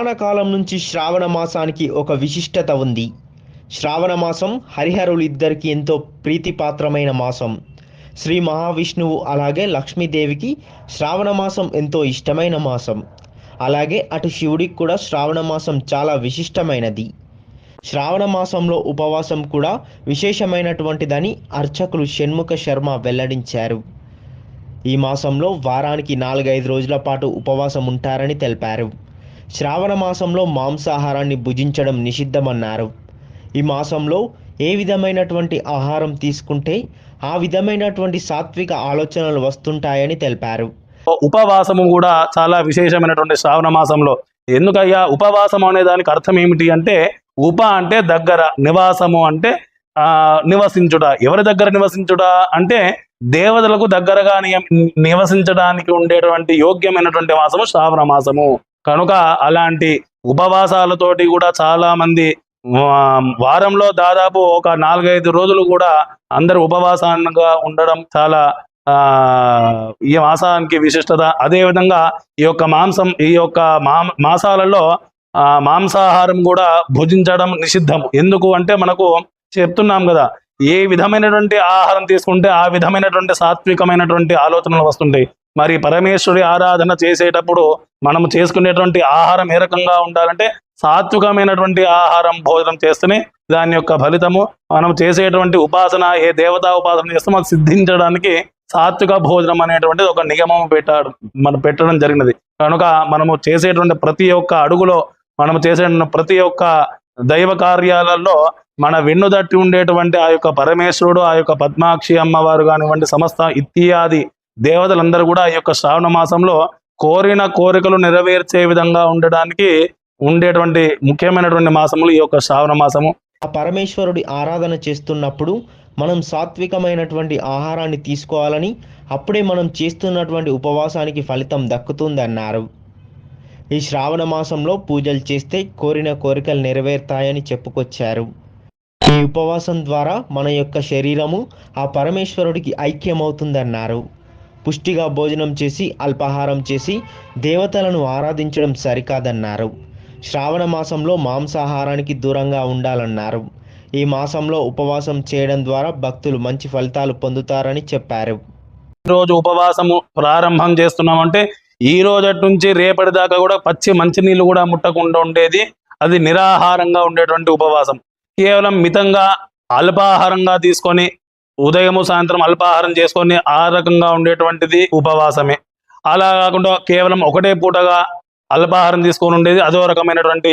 పురాణ కాలం నుంచి శ్రావణ మాసానికి ఒక విశిష్టత ఉంది. శ్రావణ మాసం హరిహరులిద్దరికి ఎంతో ప్రీతిపాత్రమైన మాసం. శ్రీ మహావిష్ణువు అలాగే లక్ష్మీదేవికి శ్రావణ మాసం ఎంతో ఇష్టమైన మాసం. అలాగే అటు శివుడికి కూడా శ్రావణ మాసం చాలా విశిష్టమైనది. శ్రావణ మాసంలో ఉపవాసం కూడా విశేషమైనటువంటిదని అర్చకులు షణ్ముఖ శర్మ వెల్లడించారు. ఈ మాసంలో వారానికి నాలుగైదు రోజుల పాటు ఉపవాసం ఉంటారని తెలిపారు. శ్రావణ మాసంలో మాంసాహారాన్ని భుజించడం నిషిద్ధమన్నారు. ఈ మాసంలో ఏ విధమైనటువంటి ఆహారం తీసుకుంటే ఆ విధమైనటువంటి సాత్విక ఆలోచనలు వస్తుంటాయని తెలిపారు. ఉపవాసము కూడా చాలా విశేషమైనటువంటి శ్రావణ మాసంలో. ఎందుకయ్యా? ఉపవాసం అనే దానికి అర్థం ఏమిటి అంటే ఉప అంటే దగ్గర నివాసము అంటే ఆ నివసించుట. ఎవరి దగ్గర నివసించుట? అంటే దేవతలకు దగ్గరగా నివసించడానికి ఉండేటువంటి యోగ్యమైనటువంటి మాసము శ్రావణ మాసము. కనుక అలాంటి ఉపవాసాలతోటి కూడా చాలా మంది వారంలో దాదాపు ఒక నాలుగైదు రోజులు కూడా అందరు ఉపవాసంగా ఉండడం చాలా ఈ మాసానికి విశిష్టత. అదే విధంగా ఈ యొక్క మాంసం ఈ యొక్క మాసాలలో మాంసాహారం కూడా భుజించడం నిషిద్ధం ఎందుకు అంటే మనకు చెప్తున్నాం కదా ఏ విధమైనటువంటి ఆహారం తీసుకుంటే ఆ విధమైనటువంటి సాత్వికమైనటువంటి ఆలోచనలు వస్తుంటాయి. మరి పరమేశ్వరి ఆరాధన చేసేటప్పుడు మనం చేసుకునేటువంటి ఆహారం ఏ రకంగా ఉండాలంటే సాత్వికమైనటువంటి ఆహారం భోజనం చేస్తేనే దాని యొక్క ఫలితము. మనం చేసేటువంటి ఉపాసన ఏ దేవతా ఉపాసన చేస్తే మనకు సిద్ధించడానికి సాత్విక భోజనం అనేటువంటిది ఒక నియమం పెట్టాడు మనం పెట్టడం జరిగినది. కనుక మనము చేసేటువంటి ప్రతి ఒక్క అడుగులో మనం చేసే ప్రతి ఒక్క దైవ కార్యాలలో మన వెన్నుదట్టి ఉండేటువంటి ఆ యొక్క పరమేశ్వరుడు ఆ యొక్క పద్మాక్షి అమ్మవారు కానివ్వండి సమస్త ఇత్యాది దేవతలందరూ కూడా ఈ యొక్క శ్రావణ మాసంలో కోరిన కోరికలు నెరవేర్చే విధంగా ఉండడానికి ఉండేటువంటి ముఖ్యమైనటువంటి మాసములు ఈ యొక్క శ్రావణ మాసము. ఆ పరమేశ్వరుడి ఆరాధన చేస్తున్నప్పుడు మనం సాత్వికమైనటువంటి ఆహారాన్ని తీసుకోవాలని అప్పుడే మనం చేస్తున్నటువంటి ఉపవాసానికి ఫలితం దక్కుతుందన్నారు. ఈ శ్రావణ మాసంలో పూజలు చేస్తే కోరిన కోరికలు నెరవేరుతాయని చెప్పుకొచ్చారు. ఈ ఉపవాసం ద్వారా మన యొక్క శరీరము ఆ పరమేశ్వరుడికి ఐక్యమవుతుందన్నారు. పుష్టిగా భోజనం చేసి అల్పాహారం చేసి దేవతలను ఆరాధించడం సరికాదన్నారు. శ్రావణ మాసంలో మాంసాహారానికి దూరంగా ఉండాలన్నారు. ఈ మాసంలో ఉపవాసం చేయడం ద్వారా భక్తులు మంచి ఫలితాలు పొందుతారని చెప్పారు. రోజు ఉపవాసము ప్రారంభం చేస్తున్నామంటే ఈ రోజటి నుంచి రేపటి దాకా కూడా పచ్చి మంచినీళ్ళు కూడా ముట్టకుండా ఉండేది. అది నిరాహారంగా ఉండేటువంటి ఉపవాసం. కేవలం మితంగా అల్పాహారంగా తీసుకొని ఉదయము సాయంత్రం అల్పాహారం చేసుకొని ఆ రకంగా ఉండేటువంటిది ఉపవాసమే. అలా కాకుండా కేవలం ఒకటే పూటగా అల్పాహారం తీసుకొని ఉండేది అదో రకమైనటువంటి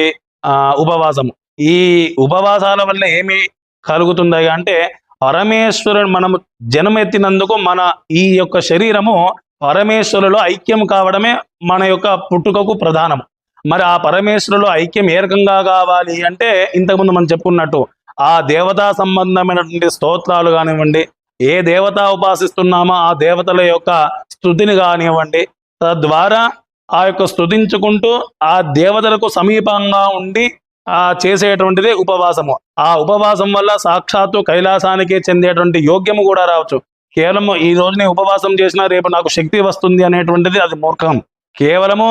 ఉపవాసము. ఉపవాసం ఈ ఉపవాసాల వల్ల ఏమి కలుగుతుంది అంటే పరమేశ్వరుడు మనము జన్మెత్తినందుకు మన ఈ యొక్క శరీరము పరమేశ్వరులో ఐక్యం కావడమే మన యొక్క పుట్టుకకు ప్రధానం మరి ఆ పరమేశ్వరులో ఐక్యం ఏ రకంగా కావాలి అంటే ఇంతకుముందు మనం చెప్పుకున్నట్టు ఆ దేవతా సంబంధమైనటువంటి స్తోత్రాలు కానివ్వండి ఏ దేవత ఉపాసిస్తున్నామో ఆ దేవతల యొక్క స్థుతిని కానివ్వండి తద్వారా ఆ యొక్క స్తుతించుకుంటూ ఆ దేవతలకు సమీపంగా ఉండి ఆ చేసేటువంటిది ఉపవాసము. ఆ ఉపవాసం వల్ల సాక్షాత్తు కైలాసానికి చెందేటువంటి యోగ్యము కూడా రావచ్చు. కేవలము ఈ రోజు నేను ఉపవాసం చేసినా రేపు నాకు శక్తి వస్తుంది అనేటువంటిది అది మూర్ఖం. కేవలము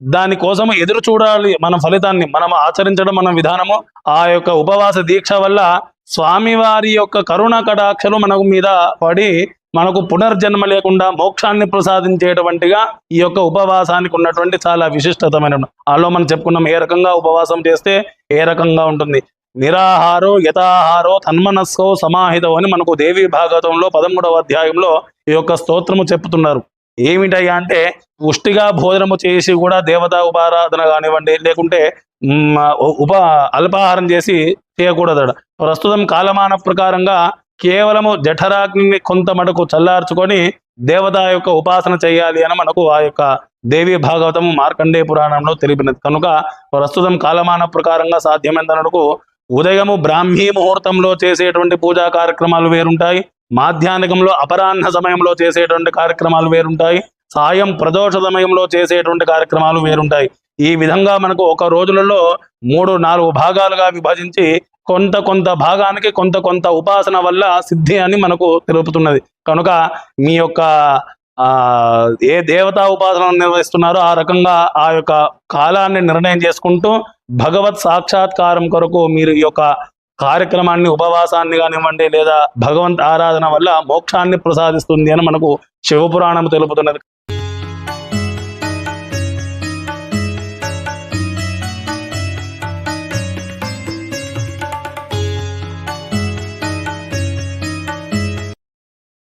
దానికోసము ఎదురు చూడాలి మన ఫలితాన్ని మనం ఆచరించడం మన విధానము ఆ యొక్క ఉపవాస దీక్ష వల్ల స్వామివారి యొక్క కరుణ కటాక్షలు మనకు మీద పడి మనకు పునర్జన్మ లేకుండా మోక్షాన్ని ప్రసాదించేటువంటిగా ఈ యొక్క ఉపవాసానికి ఉన్నటువంటి చాలా విశిష్టతమైన అందులో మనం చెప్పుకున్నాం ఏ రకంగా ఉపవాసం చేస్తే ఏ రకంగా ఉంటుంది. నిరాహారో యథాహారో తన్మనస్సో సమాహితో అని మనకు దేవి భాగవతంలో పదమూడవ అధ్యాయంలో ఈ యొక్క స్తోత్రము చెప్తున్నారు. ఏమిటయ్యా అంటే పుష్టిగా భోజనము చేసి కూడా దేవతా ఉపారాధన కానివ్వండి లేకుంటే ఉప అల్పాహారం చేసి చేయకూడదట. ప్రస్తుతం కాలమాన ప్రకారంగా కేవలము జఠరాగ్ని కొంత మటుకు చల్లార్చుకొని దేవత యొక్క ఉపాసన చేయాలి అని మనకు ఆ యొక్క దేవి భాగవతము మార్కండే పురాణంలో తెలిపినది. కనుక ప్రస్తుతం కాలమాన ప్రకారంగా సాధ్యమైందనకు ఉదయము బ్రాహ్మీ ముహూర్తంలో చేసేటువంటి పూజా కార్యక్రమాలు వేరుంటాయి. మాధ్యాహ్నికంలో అపరాహ్న సమయంలో చేసేటువంటి కార్యక్రమాలు వేరుంటాయి. సాయం ప్రదోష సమయంలో చేసేటువంటి కార్యక్రమాలు వేరుంటాయి. ఈ విధంగా మనకు ఒక రోజులలో మూడు నాలుగు భాగాలుగా విభజించి కొంత కొంత భాగానికి కొంత కొంత ఉపాసన వల్ల సిద్ధి అని మనకు తెలుపుతున్నది. కనుక మీ యొక్క ఆ ఏ దేవతా ఉపాసన నిర్వహిస్తున్నారో ఆ రకంగా ఆ యొక్క కాలాన్ని నిర్ణయం చేసుకుంటూ భగవత్ సాక్షాత్కారం కొరకు మీరు ఈ యొక్క కార్యక్రమాన్ని ఉపవాసాన్ని కానివ్వండి లేదా భగవంత్ ఆరాధన వల్ల మోక్షాన్ని ప్రసాదిస్తుంది అని మనకు శివపురాణం తెలుపుతున్నది.